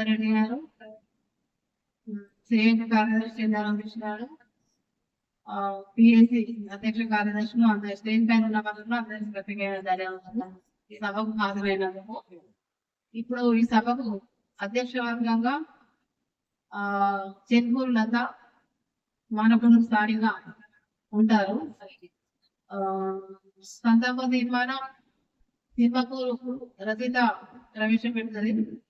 సుందరెడ్డి గారు సేవక కార్యదర్శి రామకృష్ణ గారు పిఎస్సి అధ్యక్ష కార్యదర్శులు అందరి స్టేజ్ పైన ఉన్న వాళ్ళలో అందరికి ప్రత్యేక ధన్యవాదాలు. ఈ సభకు హాజరైనందుకు. ఇప్పుడు ఈ సభకు అధ్యక్ష వర్గంగా ఆ చెన్పూర్ లత మానవుడు స్థానిగా ఉంటారు. ఆ సందర్భ తీర్మానం తిరుమకూరు రచిత ప్రవేశపెడుతుంది ఆ,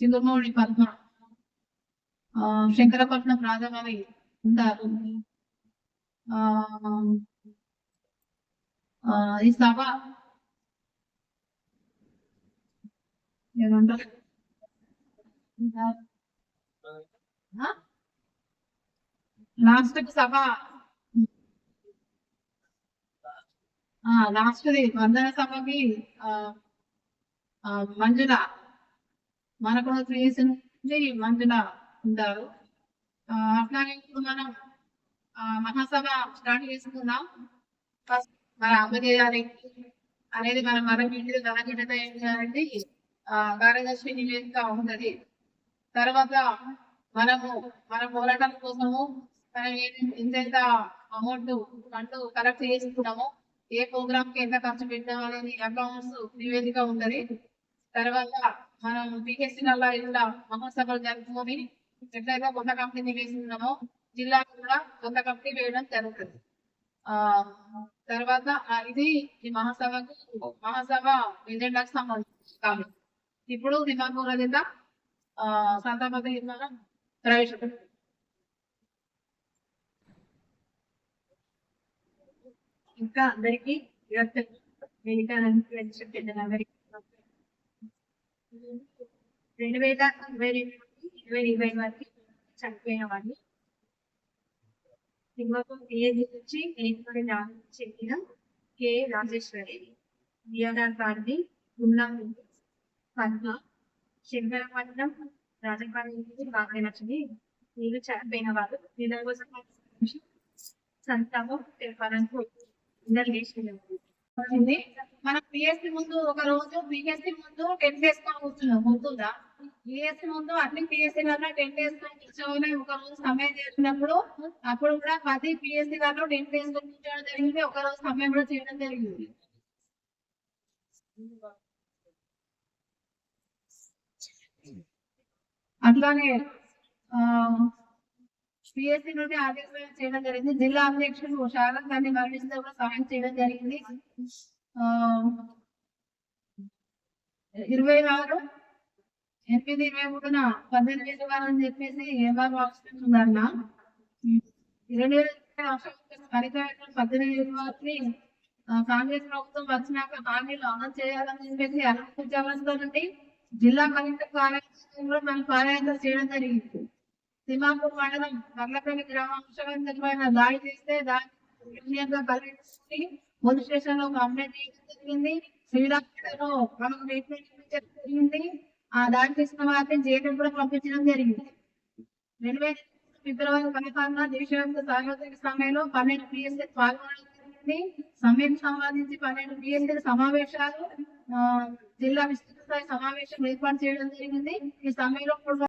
సింగమౌళి పద్మ. శంకరపట్న శంకరపట్నం ఉంటారు. ఈ సభ ఏమంటారు? లాస్ట్ సభ. లాస్ట్ది వందన సభకి మంజుల. మనకు త్రీస్ నుంచి ఉంటారు అట్లాగే ఇప్పుడు మనం మహాసభ స్టార్ట్ చేసుకుందాం. ఫస్ట్ మన అమ్మ చేయాలి అనేది మనం ఇంటి ధనగిట ఏం చేయాలంటే కార్యదర్శి నివేదిక ఉంటది. తర్వాత మనము మన పోరాటం కోసము మనం ఎంతెంత అమౌంట్ ఫండ్ కలెక్ట్ చేసుకున్నామో ఏ ప్రోగ్రామ్కి ఎంత ఖర్చు పెట్టామనేది అకౌంట్స్ నివేదిక ఉంటది. తర్వాత మనం పిహెచ్ ఇట్లా మహోత్సవాలు జరుపుకొని ఎట్లయితే కొత్త కంపెనీ వేస్తున్నామో జిల్లాకు కూడా కొత్త కంపెనీ వేయడం జరుగుతుంది. ఆ తర్వాత ఇది ఈ మహాసభకు మహాసభ ఎజెండాకు సంబంధించి కాదు ఇప్పుడు దిమాపూర్ అజెండా ఆ సంతాపతి నిర్మాణం ప్రవేశపెట్టింది. ఇంకా అందరికీ విరక్త వేదిక పెద్దలందరికీ రెండు వేల ఇరవై రెండు నుండి ఇరవై ఇరవై వరకు చనిపోయిన వాళ్ళు సింగపూర్ పిహెచ్ నుంచి ఎయిర్పోర్ట్ రావడం చెందిన కె. రాజేశ్వరి బిఆర్ఆర్ పార్టీ గుండా పద్మ శంకరపట్నం రాజపాలెం నుంచి భాగ్యలక్ష్మి వీళ్ళు చనిపోయిన వాళ్ళు వీళ్ళ కోసం సంతాపం తెలపాలని అందరు చేసినారు వచ్చింది మనం పిఎస్సి ముందు ఒక రోజు పిఎస్సి ముందు టెన్ వేసుకొని కూర్చున్నాం. గుర్తుందా పిఎస్సి ముందు అన్ని పిఎస్సి వల్ల టెన్ వేసుకొని కూర్చోవాలి ఒక రోజు సమయం చేసినప్పుడు అప్పుడు కూడా పది పిఎస్సి వల్ల టెన్ వేసుకొని కూర్చోవడం జరిగింది. ఒక రోజు సమయం కూడా చేయడం జరిగింది. అట్లానే పిఎస్సి నుండి ఆదేశాలు చేయడం జరిగింది. జిల్లా అధ్యక్షుడు శారద గారిని మరణిస్తే కూడా సహాయం చేయడం జరిగింది. ఆ, ఇరవై ఆరు ఎనిమిది ఇరవై మూడున పద్దెనిమిది వేలు అని చెప్పేసి ఏమార్ ఉందన్న. రెండు వేల ఇరవై ఫలితాలు పద్దెనిమిది వేల వారిని కాంగ్రెస్ ప్రభుత్వం వచ్చినాక హామీలు అమలు చేయాలని చెప్పేసి అనుమతించవలసి జిల్లా కలెక్టర్ కార్యాలయంలో మనం కార్యాలయం చేయడం జరిగింది. తిమ్మాపూర్ మండలం నర్లపల్లి గ్రామాంశమైన దాడి చేస్తే దాడి కలిగి పోలీస్ స్టేషన్లో కంప్లైంట్ చేయడం జరిగింది. శ్రీరాములో మనకు ట్రీట్మెంట్ జరిగింది. ఆ దాడి చేసిన వారిని జైలు కూడా పంపించడం జరిగింది. రెండు వేల ఫిబ్రవరి పదహారున దేశవ్యాప్త సార్వత్రిక సమయంలో పన్నెండు పిఎస్ఎస్ పాల్గొనడం జరిగింది. సమ్మెకు సంబంధించి పన్నెండు పిఎస్ఎస్ సమావేశాలు జిల్లా విస్తృత స్థాయి సమావేశం ఏర్పాటు చేయడం జరిగింది. ఈ సమయంలో